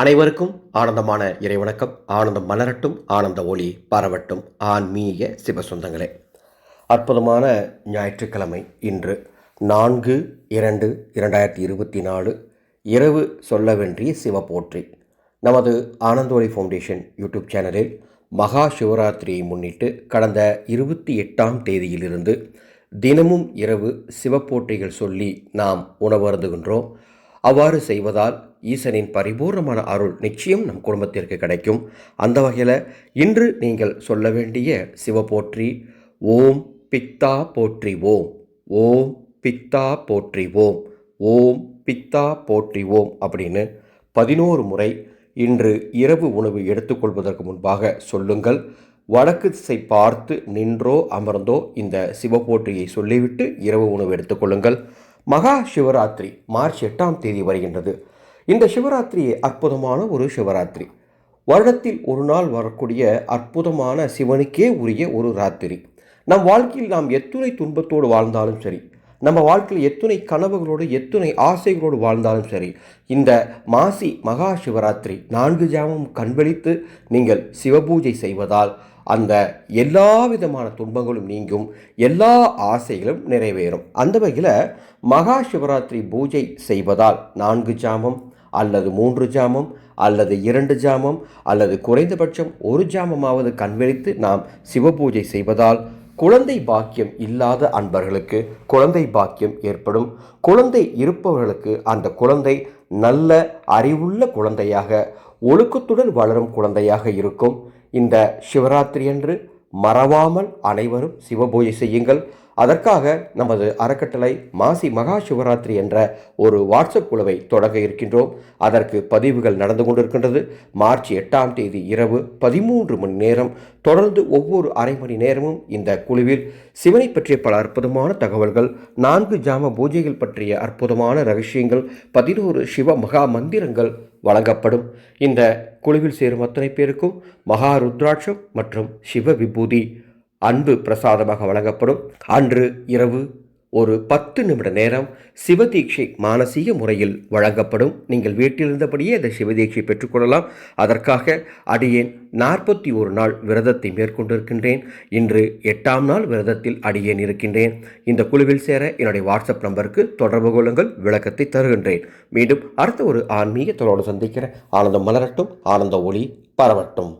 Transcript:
அனைவருக்கும் ஆனந்தமான இறைவணக்கம். ஆனந்தம் மலரட்டும் ஆனந்த ஒளி பரவட்டும். ஆன்மீக சிவசொந்தங்களே அற்புதமான ஞாயிற்றுக்கிழமை இன்று. நான்கு இரண்டு இரண்டாயிரத்தி இருபத்தி நாலு இரவு சொல்ல வேண்டிய சிவபோற்றி நமது ஆனந்த ஒளி ஃபவுண்டேஷன் யூடியூப் சேனலில் மகா சிவராத்திரியை முன்னிட்டு கடந்த இருபத்தி எட்டாம் தேதியிலிருந்து தினமும் இரவு சிவப்போற்றிகள் சொல்லி நாம் உணவருந்துகின்றோம். அவ்வாறு செய்வதால் ஈசனின் பரிபூர்ணமான அருள் நிச்சயம் நம் குடும்பத்திற்கு கிடைக்கும். அந்த வகையில் இன்று நீங்கள் சொல்ல வேண்டிய சிவ போற்றி ஓம் பித்தா போற்றி ஓம் ஓம் பித்தா போற்றி ஓம் ஓம் பித்தா போற்றி ஓம் அப்படின்னு பதினோரு முறை இன்று இரவு உணவு எடுத்துக்கொள்வதற்கு முன்பாக சொல்லுங்கள். வடக்கு திசை பார்த்து நின்றோ அமர்ந்தோ இந்த சிவபோற்றியை சொல்லிவிட்டு இரவு உணவு எடுத்துக்கொள்ளுங்கள். மகா சிவராத்திரி மார்ச் எட்டாம் தேதி வருகின்றது. இந்த சிவராத்திரி அற்புதமான ஒரு சிவராத்திரி. வருடத்தில் ஒரு நாள் வரக்கூடிய அற்புதமான சிவனுக்கே உரிய ஒரு ராத்திரி. நம் வாழ்க்கையில் நாம் எத்துணை துன்பத்தோடு வாழ்ந்தாலும் சரி நம்ம வாழ்க்கையில் எத்துணை கனவுகளோடு எத்துணை ஆசைகளோடு வாழ்ந்தாலும் சரி இந்த மாசி மகா சிவராத்திரி நான்கு ஜாமம் கண்வழித்து நீங்கள் சிவபூஜை செய்வதால் அந்த எல்லா விதமான துன்பங்களும் நீங்கும் எல்லா ஆசைகளும் நிறைவேறும். அந்த வகையில் மகா சிவராத்திரி பூஜை செய்வதால் நான்கு ஜாமம் அல்லது மூன்று ஜாமம் அல்லது இரண்டு ஜாமம் அல்லது குறைந்தபட்சம் ஒரு ஜாமமாவது கண்வெளித்து நாம் சிவபூஜை செய்வதால் குழந்தை பாக்கியம் இல்லாத அன்பர்களுக்கு குழந்தை பாக்கியம் ஏற்படும். குழந்தை இருப்பவர்களுக்கு அந்த குழந்தை நல்ல அறிவுள்ள குழந்தையாக ஒழுக்கத்துடன் வளரும் குழந்தையாக இருக்கும். இந்த சிவராத்திரி அன்று மறவாமல் அனைவரும் சிவபூஜை செய்யுங்கள். அதற்காக நமது அறக்கட்டளை மாசி மகா சிவராத்திரி என்ற ஒரு வாட்ஸ்அப் குழுவை தொடங்க இருக்கின்றோம். அதற்கு பதிவுகள் நடந்து கொண்டிருக்கின்றது. மார்ச் எட்டாம் தேதி இரவு பதிமூன்று மணி நேரம். தொடர்ந்து ஒவ்வொரு அரை மணி நேரமும் இந்த குழுவில் சிவனை பற்றிய பல அற்புதமான தகவல்கள் நான்கு ஜாம பூஜைகள் பற்றிய அற்புதமான ரகசியங்கள் பதினோரு சிவ மகா மந்திரங்கள் வழங்கப்படும். இந்த குழுவில் சேரும் அத்தனை பேருக்கும் மகா ருத்ராட்சம் மற்றும் சிவ விபூதி. அன்பு பிரசாதமாக வழங்கப்படும். அன்று இரவு ஒரு பத்து நிமிட நேரம் சிவதீட்சை மானசீக முறையில் வழங்கப்படும். நீங்கள் வீட்டிலிருந்தபடியே அந்த சிவதீட்சை பெற்றுக்கொள்ளலாம் அதற்காக அடியேன் நாற்பத்தி ஒரு நாள் விரதத்தை மேற்கொண்டிருக்கின்றேன். இன்று எட்டாம் நாள் விரதத்தில் அடியேன் இருக்கின்றேன். இந்த குழுவில் சேர என்னுடைய வாட்ஸ்அப் நம்பருக்கு தொடர்பு கொள்ளுங்கள். விளக்கத்தை தருகின்றேன். மீண்டும் அடுத்த ஒரு ஆன்மீக தொடரோடு சந்திக்கிற ஆனந்தம் மலரட்டும். ஆனந்த ஒளி பரவட்டும்.